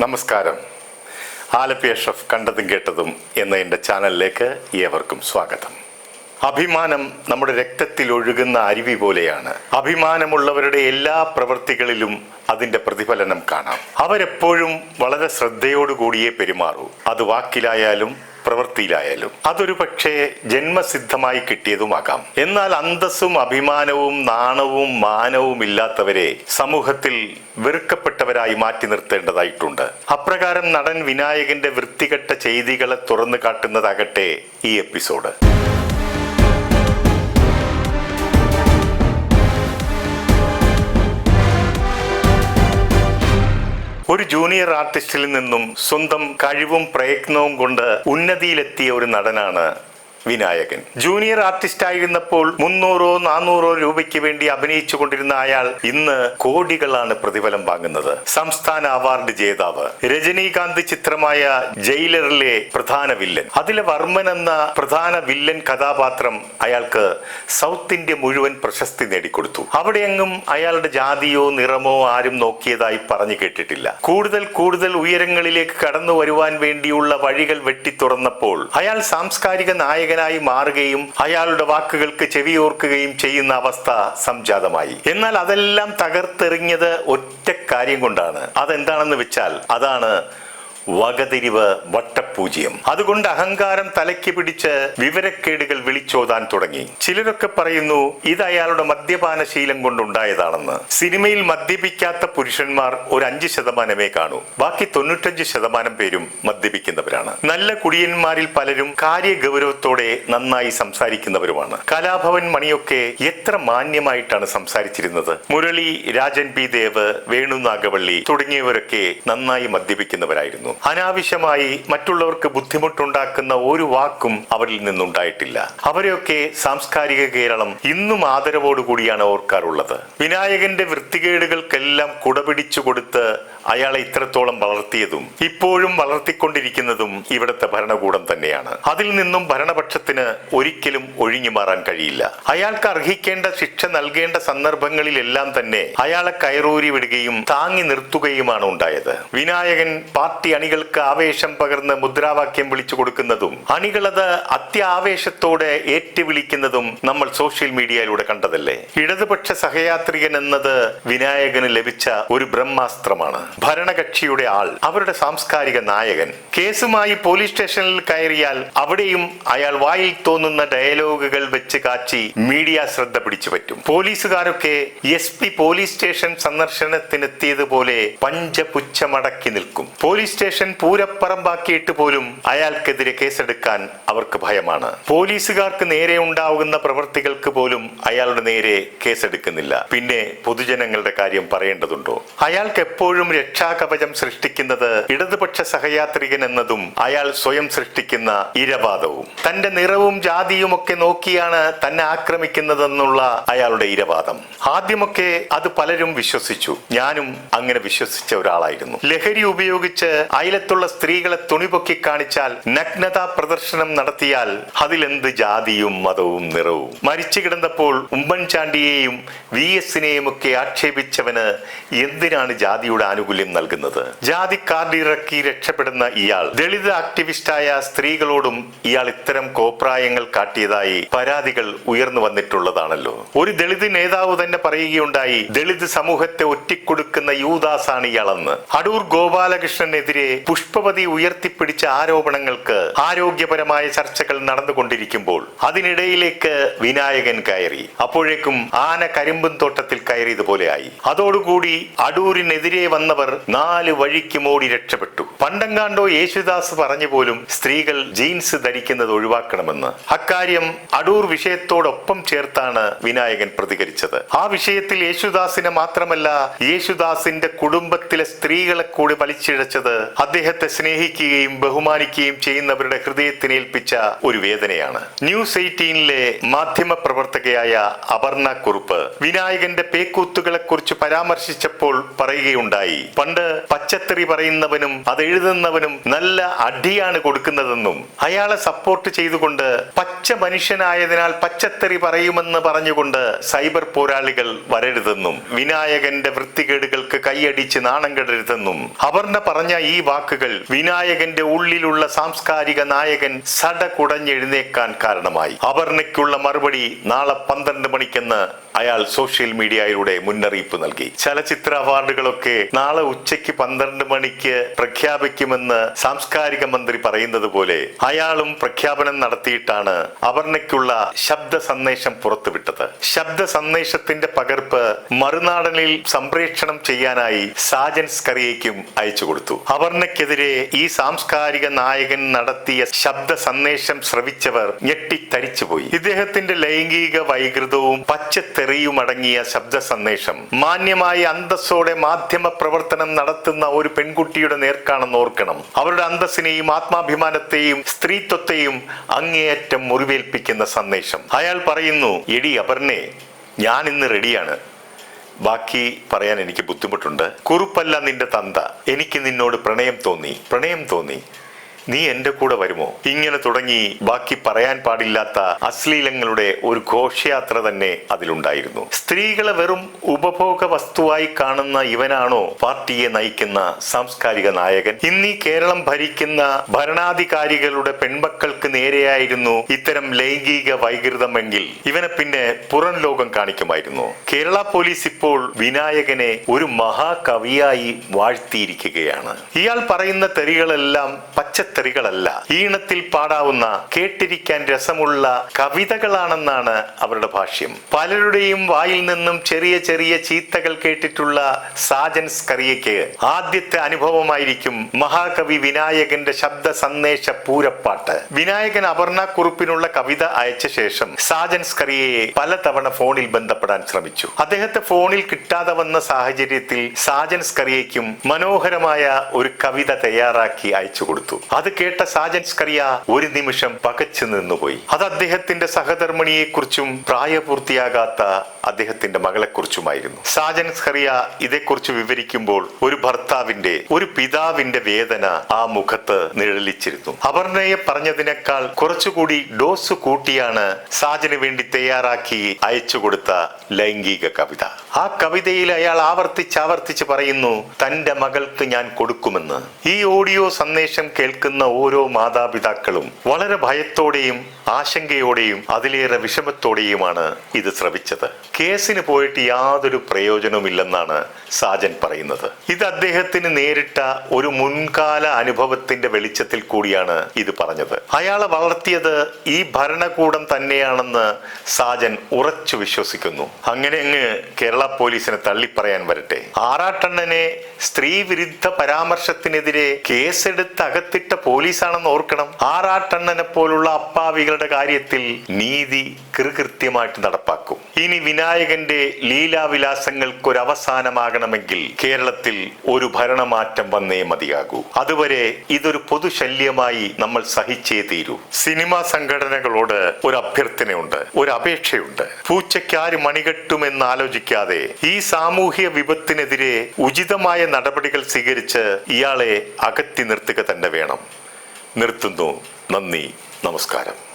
നമസ്കാരം. ആലപ്പി എഫ് കണ്ടതും കേട്ടതും എന്ന എന്റെ ചാനലിലേക്ക് ഏവർക്കും സ്വാഗതം. അഭിമാനം നമ്മുടെ രക്തത്തിൽ ഒഴുകുന്ന അരുവി പോലെയാണ്. അഭിമാനമുള്ളവരുടെ എല്ലാ പ്രവൃത്തികളിലും അതിന്റെ പ്രതിഫലനം കാണാം. അവരെപ്പോഴും വളരെ ശ്രദ്ധയോടുകൂടിയേ പെരുമാറൂ. അത് വാക്കിലായാലും പ്രവൃത്തിയിലായാലും. അതൊരു പക്ഷേ ജന്മസിദ്ധമായി കിട്ടിയതുമാകാം. എന്നാൽ അന്തസ്സും അഭിമാനവും നാണവും മാനവും ഇല്ലാത്തവരെ സമൂഹത്തിൽ വെറുക്കപ്പെട്ടവരായി മാറ്റി നിർത്തേണ്ടതായിട്ടുണ്ട്. അപ്രകാരം നടൻ വിനായകന്റെ വൃത്തികെട്ട ചെയ്തികളെ തുറന്നു കാട്ടുന്നതാകട്ടെ ഈ എപ്പിസോഡ്. ഒരു ജൂനിയർ ആർട്ടിസ്റ്റിൽ നിന്നും സ്വന്തം കഴിവും പ്രയത്നവും കൊണ്ട് ഉന്നതിയിലെത്തിയ ഒരു നടനാണ് വിനായകൻ. ജൂനിയർ ആർട്ടിസ്റ്റ് ആയിരുന്നപ്പോൾ മുന്നൂറോ നാനൂറോ രൂപയ്ക്ക് വേണ്ടി അഭിനയിച്ചു കൊണ്ടിരുന്ന അയാൾ ഇന്ന് കോടികളാണ് പ്രതിഫലം വാങ്ങുന്നത്. സംസ്ഥാന അവാർഡ് ജേതാവ്. രജനീകാന്ത് ചിത്രമായ ജയിലറിലെ പ്രധാന വില്ലൻ. അതിലെ വർമ്മൻ എന്ന പ്രധാന വില്ലൻ കഥാപാത്രം അയാൾക്ക് സൗത്ത് ഇന്ത്യ മുഴുവൻ പ്രശസ്തി നേടിക്കൊടുത്തു. അവിടെയെങ്ങും അയാളുടെ ജാതിയോ നിറമോ ആരും നോക്കിയതായി പറഞ്ഞു കേട്ടിട്ടില്ല. കൂടുതൽ കൂടുതൽ ഉയരങ്ങളിലേക്ക് കടന്നു വരുവാൻ വേണ്ടിയുള്ള വഴികൾ വെട്ടി തുറന്നപ്പോൾ അയാൾ സാംസ്കാരിക നായകനായി മാറുകയും അയാളുടെ വാക്കുകൾക്ക് ചെവിയോർക്കുകയും ചെയ്യുന്ന അവസ്ഥ സംജാതമായി. എന്നാൽ അതെല്ലാം തകർത്തെറിഞ്ഞത് ഒറ്റ കാര്യം കൊണ്ടാണ്. അതെന്താണെന്ന് വെച്ചാൽ അതാണ് വകതിരിവ് വട്ടപൂജ്യം. അതുകൊണ്ട് അഹങ്കാരം തലയ്ക്ക് പിടിച്ച് വിവരക്കേടുകൾ വിളിച്ചോതാൻ തുടങ്ങി. ചിലരൊക്കെ പറയുന്നു ഇത് അയാളുടെ മദ്യപാന ശീലം കൊണ്ടുണ്ടായതാണെന്ന്. സിനിമയിൽ മദ്യപിക്കാത്ത പുരുഷന്മാർ ഒരു അഞ്ച് ശതമാനമേ കാണൂ. ബാക്കി തൊണ്ണൂറ്റഞ്ച് ശതമാനം പേരും മദ്യപിക്കുന്നവരാണ്. നല്ല കുടിയന്മാരിൽ പലരും കാര്യഗൗരവത്തോടെ നന്നായി സംസാരിക്കുന്നവരുമാണ്. കലാഭവൻ മണിയൊക്കെ എത്ര മാന്യമായിട്ടാണ് സംസാരിച്ചിരുന്നത്? മുരളി രാജൻ പി ദേവ് വേണു നാഗവള്ളി തുടങ്ങിയവരൊക്കെ നന്നായി മദ്യപിക്കുന്നവരായിരുന്നു. അനാവശ്യമായി മറ്റുള്ളവർക്ക് ബുദ്ധിമുട്ടുണ്ടാക്കുന്ന ഒരു വാക്കും അവരിൽ നിന്നുണ്ടായിട്ടില്ല. അവരെയൊക്കെ സാംസ്കാരിക കേരളം ഇന്നും ആദരവോടുകൂടിയാണ് ഓർക്കാറുള്ളത്. വിനായകന്റെ വൃത്തികേടുകൾക്കെല്ലാം കുടപിടിച്ചു കൊടുത്ത് അയാളെ ഇത്രത്തോളം വളർത്തിയതും ഇപ്പോഴും വളർത്തിക്കൊണ്ടിരിക്കുന്നതും ഇവിടുത്തെ ഭരണകൂടം തന്നെയാണ്. അതിൽ നിന്നും ഭരണപക്ഷത്തിന് ഒരിക്കലും ഒഴിഞ്ഞു മാറാൻ കഴിയില്ല. അയാൾക്ക് അർഹിക്കേണ്ട ശിക്ഷ നൽകേണ്ട സന്ദർഭങ്ങളിലെല്ലാം തന്നെ അയാളെ കയറൂരി വിടുകയും താങ്ങി നിർത്തുകയുമാണ് ഉണ്ടായത്. വിനായകൻ പാർട്ടി അണികൾക്ക് ആവേശം പകർന്ന് മുദ്രാവാക്യം വിളിച്ചു കൊടുക്കുന്നതും അണികളത് അത്യാവേശത്തോടെ ഏറ്റുവിളിക്കുന്നതും നമ്മൾ സോഷ്യൽ മീഡിയയിലൂടെ കണ്ടതല്ലേ? ഇടതുപക്ഷ സഹയാത്രികൻ എന്നത് വിനായകന് ലഭിച്ച ഒരു ബ്രഹ്മാസ്ത്രമാണ്. ഭരണകക്ഷിയുടെ ആൾ അവരുടെ സാംസ്കാരിക നായകൻ. കേസുമായി പോലീസ് സ്റ്റേഷനിൽ കയറിയാൽ അവിടെയും അയാൾ വായിൽ തോന്നുന്ന ഡയലോഗുകൾ വെച്ച് കാച്ചി മീഡിയ ശ്രദ്ധ പിടിച്ചു പറ്റും. പോലീസുകാരൊക്കെ എസ് പി പോലീസ് സ്റ്റേഷൻ സന്ദർശനത്തിനെത്തിയതുപോലെ പഞ്ചപുച്ഛമടക്കി നിൽക്കും. പോലീസ് സ്റ്റേഷൻ പൂരപ്പറമ്പാക്കിയിട്ട് പോലും അയാൾക്കെതിരെ കേസെടുക്കാൻ അവർക്ക് ഭയമാണ്. പോലീസുകാർക്ക് നേരെ ഉണ്ടാവുന്ന പ്രവൃത്തികൾക്ക് പോലും അയാളുടെ നേരെ കേസെടുക്കുന്നില്ല. പിന്നെ പൊതുജനങ്ങളുടെ കാര്യം പറയേണ്ടതുണ്ടോ? അയാൾക്ക് എപ്പോഴും രക്ഷാകവചം സൃഷ്ടിക്കുന്നത് ഇടതുപക്ഷ സഹയാത്രികൻ എന്നതും അയാൾ സ്വയം സൃഷ്ടിക്കുന്ന ഇരവാദവും. തന്റെ നിറവും ജാതിയും ഒക്കെ നോക്കിയാണ് തന്നെ ആക്രമിക്കുന്നതെന്നുള്ള അയാളുടെ ഇരവാദം. ആദ്യമൊക്കെ അത് പലരും വിശ്വസിച്ചു. ഞാനും അങ്ങനെ വിശ്വസിച്ച ഒരാളായിരുന്നു. ലഹരി ഉപയോഗിച്ച് അയലത്തുള്ള സ്ത്രീകളെ തുണിപൊക്കി കാണിച്ചാൽ നഗ്നതാ പ്രദർശനം നടത്തിയാൽ അതിലെന്ത് ജാതിയും മതവും നിറവും. മരിച്ചു കിടന്നപ്പോൾ ഉമ്മൻചാണ്ടിയെയും വി എസിനെയും ഒക്കെ ആക്ഷേപിച്ചവന് എന്തിനാണ് ജാതിയുടെ ആനുകൂല്യം നൽകുന്നത്? ജാതി കാർഡ് ഇറക്കി രക്ഷപ്പെടുന്ന ഇയാൾ ദളിത് ആക്ടിവിസ്റ്റായ സ്ത്രീകളോടും ഇയാൾ ഇത്തരം കോപ്രായങ്ങൾ കാട്ടിയതായി പരാതികൾ ഉയർന്നു വന്നിട്ടുള്ളതാണല്ലോ. ഒരു ദളിത് നേതാവ് തന്നെ പറയുകയുണ്ടായി ദളിത് സമൂഹത്തെ ഒറ്റിക്കൊടുക്കുന്ന യൂദാസാണ് ഇയാളെന്ന്. അടൂർ ഗോപാലകൃഷ്ണനെതിരെ പുഷ്പവതി ഉയർത്തിപ്പിടിച്ച ആരോപണങ്ങൾക്ക് ആരോഗ്യപരമായ ചർച്ചകൾ നടന്നുകൊണ്ടിരിക്കുമ്പോൾ അതിനിടയിലേക്ക് വിനായകൻ കയറി. അപ്പോഴേക്കും ആന കരിമ്പും തോട്ടത്തിൽ കയറിയതുപോലെയായി. അതോടുകൂടി അടൂരിനെതിരെ വന്നവർ നാല് വഴിക്ക് മോടി രക്ഷപ്പെട്ടു. പണ്ടങ്ങാണ്ടോ യേശുദാസ് പറഞ്ഞു പോലും സ്ത്രീകൾ ജീൻസ് ധരിക്കുന്നത് ഒഴിവാക്കണമെന്ന്. അക്കാര്യം അടൂർ വിഷയത്തോടൊപ്പം ചേർത്താണ് വിനായകൻ പ്രതികരിച്ചത്. ആ വിഷയത്തിൽ യേശുദാസിനെ മാത്രമല്ല യേശുദാസിന്റെ കുടുംബത്തിലെ സ്ത്രീകളെ കൂടി വലിച്ചിഴച്ചത് അദ്ദേഹത്തെ സ്നേഹിക്കുകയും ബഹുമാനിക്കുകയും ചെയ്യുന്നവരുടെ ഹൃദയത്തിന് ഏൽപ്പിച്ച ഒരു വേദനയാണ്. ന്യൂസ് എയ്റ്റീനിലെ മാധ്യമ പ്രവർത്തകയായ അപർണ കുറുപ്പ് വിനായകന്റെ പേക്കൂത്തുകളെ കുറിച്ച് പരാമർശിച്ചപ്പോൾ പറയുകയുണ്ടായി. പണ്ട് പച്ചത്തെറി പറയുന്നവനും അത് എഴുതുന്നവനും നല്ല അടിയാണ് കൊടുക്കുന്നതെന്നും അയാളെ സപ്പോർട്ട് ചെയ്തുകൊണ്ട് പച്ച മനുഷ്യനായതിനാൽ പച്ചത്തെറി പറയുമെന്ന് പറഞ്ഞുകൊണ്ട് സൈബർ പോരാളികൾ വരരുതെന്നും വിനായകന്റെ വൃത്തികേടുകൾക്ക് കൈയടിച്ച് നാണം കെടരുതെന്നും അപർണ പറഞ്ഞ ഈ വാക്കുകൾ വിനായകന്റെ ഉള്ളിലുള്ള സാംസ്കാരിക നായകൻ സട കുടഞ്ഞെഴുന്നേക്കാൻ കാരണമായി. അപർണയ്ക്കുള്ള മറുപടി നാളെ പന്ത്രണ്ട് മണിക്കെന്ന് അയാൾ സോഷ്യൽ മീഡിയയിലൂടെ മുന്നറിയിപ്പ് നൽകി. ചലച്ചിത്ര അവാർഡുകളൊക്കെ നാളെ ഉച്ചയ്ക്ക് പന്ത്രണ്ട് മണിക്ക് പ്രഖ്യാപിക്കുമെന്ന് സാംസ്കാരിക മന്ത്രി പറയുന്നത് പോലെ അയാളും പ്രഖ്യാപനം നടത്തിയിട്ടാണ് അപർണയ്ക്കുള്ള ശബ്ദ സന്ദേശം പുറത്തുവിട്ടത്. ശബ്ദ സന്ദേശത്തിന്റെ പകർപ്പ് മറുനാടനിൽ സംപ്രേക്ഷണം ചെയ്യാനായി സാജൻ സ്കറിയയ്ക്കും അയച്ചു കൊടുത്തു. അപർണയ്ക്കെതിരെ ഈ സാംസ്കാരിക നായകൻ നടത്തിയ ശബ്ദ സന്ദേശം ശ്രവിച്ചവർ ഞെട്ടിത്തരിച്ചുപോയി. ഇദ്ദേഹത്തിന്റെ ലൈംഗിക വൈകൃതവും പച്ചത്തെറിയും അടങ്ങിയ ശബ്ദ സന്ദേശം മാന്യമായി അന്തസ്സോടെ മാധ്യമ പ്രവർത്തനം നടത്തുന്ന ഒരു പെൺകുട്ടിയുടെ നേർക്കാണെന്ന് ഓർക്കണം. അവരുടെ അന്തസ്സിനെയും ആത്മാഭിമാനത്തെയും സ്ത്രീത്വത്തെയും അങ്ങേയറ്റം മുറിവേൽപ്പിക്കുന്ന സന്ദേശം. അയാൾ പറയുന്നു എടി അപർണേ ഞാൻ ഇന്ന് റെഡിയാണ്. ബാക്കി പറയാൻ എനിക്ക് ബുദ്ധിമുട്ടുണ്ട്. കുറുപ്പല്ല നിന്റെ തന്ത. എനിക്ക് നിന്നോട് പ്രണയം തോന്നി. പ്രണയം തോന്നി. നീ എന്റെ കൂടെ വരുമോ? ഇങ്ങനെ തുടങ്ങി ബാക്കി പറയാൻ പാടില്ലാത്ത അശ്ലീലങ്ങളുടെ ഒരു ഘോഷയാത്ര തന്നെ അതിലുണ്ടായിരുന്നു. സ്ത്രീകളെ വെറും ഉപഭോഗ വസ്തുവായി കാണുന്ന ഇവനാണോ പാർട്ടിയെ നയിക്കുന്ന സാംസ്കാരിക നായകൻ? ഇന്നീ കേരളം ഭരിക്കുന്ന ഭരണാധികാരികളുടെ പെൺമക്കൾക്ക് നേരെയായിരുന്നു ഇത്തരം ലൈംഗിക വൈകൃതമെങ്കിൽ. ഇവനെ പിന്നെ പുറം ലോകം കാണിക്കുമായിരുന്നു. കേരള പോലീസ് ഇപ്പോൾ വിനായകനെ ഒരു മഹാകവിയായി വാഴ്ത്തിയിരിക്കുകയാണ്. ഇയാൾ പറയുന്ന തെറികളെല്ലാം പച്ചത്തെറികളല്ല ഈണത്തിൽ പാടാവുന്ന കേട്ടിരിക്കാൻ രസമുള്ള കവിതകളാണെന്നാണ് അവരുടെ ഭാഷ്യം. പലരുടെയും വായിൽ നിന്നും ചെറിയ ചെറിയ ചീത്തകൾ കേട്ടിട്ടുള്ള സാജൻ സ്കറിയയ്ക്ക് ആദ്യത്തെ അനുഭവമായിരിക്കും മഹാകവി വിനായകന്റെ ശബ്ദ സന്ദേശ പൂരപ്പാട്ട്. വിനായകൻ അപർണ കുറുപ്പിനുള്ള കവിത അയച്ച ശേഷം സാജൻ സ്കറിയയെ പലതവണ ഫോണിൽ ബന്ധപ്പെടാൻ ശ്രമിച്ചു. അദ്ദേഹത്തെ ഫോണിൽ കിട്ടാതെ വന്ന സാഹചര്യത്തിൽ സാജൻ സ്കറിയയ്ക്കും മനോഹരമായ ഒരു കവിത തയ്യാറാക്കി അയച്ചു കൊടുത്തു. അത് കേട്ട സാജൻ സ്കറിയ ഒരു നിമിഷം പകച്ചു നിന്നുപോയി. അത് അദ്ദേഹത്തിന്റെ സഹധർമ്മിണിയെ കുറിച്ചും പ്രായപൂർത്തിയാകാത്ത അദ്ദേഹത്തിന്റെ മകളെക്കുറിച്ചുമായിരുന്നു. സാജൻ സ്കറിയ ഇതേക്കുറിച്ച് വിവരിക്കുമ്പോൾ ഒരു ഭർത്താവിന്റെ ഒരു പിതാവിന്റെ വേദന ആ മുഖത്ത് നിഴലിച്ചിരുന്നു. അപർണയെ പറഞ്ഞതിനേക്കാൾ കുറച്ചുകൂടി ഡോസ് കൂട്ടിയാണ് സാജന് വേണ്ടി തയ്യാറാക്കി അയച്ചു കൊടുത്ത ലൈംഗിക കവിത. ആ കവിതയിൽ അയാൾ ആവർത്തിച്ച് ആവർത്തിച്ച് പറയുന്നു തന്റെ മകൾക്ക് ഞാൻ കൊടുക്കുമെന്ന്. ഈ ഓഡിയോ സന്ദേശം കേൾക്കുന്ന ഓരോ മാതാപിതാക്കളും വളരെ ഭയത്തോടെയും ആശങ്കയോടെയും അതിലേറെ വിഷമത്തോടെയുമാണ് ഇത് ശ്രവിച്ചത് കേസിന് പോയിട്ട് യാതൊരു പ്രയോജനവുമില്ലെന്നാണ് സാജൻ പറയുന്നത്. ഇത് അദ്ദേഹത്തിന് നേരിട്ട ഒരു മുൻകാല അനുഭവത്തിന്റെ വെളിച്ചത്തിൽ കൂടിയാണ് ഇത് പറഞ്ഞത്. അയാളെ വളർത്തിയത് ഈ ഭരണകൂടം തന്നെയാണെന്ന് സാജൻ ഉറച്ചു വിശ്വസിക്കുന്നു. അങ്ങനെ അങ്ങ് കേരള പോലീസിനെ തള്ളിപ്പറയാൻ വരട്ടെ. ആറാട്ടണ്ണനെ സ്ത്രീവിരുദ്ധ പരാമർശത്തിനെതിരെ കേസെടുത്ത് അകത്തിട്ട പോലീസാണെന്ന് ഓർക്കണം. ആറാട്ടണ്ണനെ പോലുള്ള അപ്പാവികളുടെ കാര്യത്തിൽ നീതി കൃകൃത്യമായിട്ട് നടപ്പാക്കും. ഇനി വിനായകന്റെ ലീലാവിലാസങ്ങൾക്കൊരവസാനമാകണമെങ്കിൽ കേരളത്തിൽ ഒരു ഭരണമാറ്റം വന്നേ മതിയാകൂ. അതുവരെ ഇതൊരു പൊതുശല്യമായി നമ്മൾ സഹിച്ചേ തീരൂ. സിനിമാ സംഘടനകളോട് ഒരു അഭ്യർത്ഥനയുണ്ട് ഒരു അപേക്ഷയുണ്ട്. പൂച്ചയ്ക്ക് ആര് മണികെട്ടുമെന്ന് ആലോചിക്കാതെ ഈ സാമൂഹ്യ വിപത്തിനെതിരെ ഉചിതമായ നടപടികൾ സ്വീകരിച്ച് ഇയാളെ അകറ്റി നിർത്തുക തന്നെ വേണം. നിർത്തുന്നു. നന്ദി. നമസ്കാരം.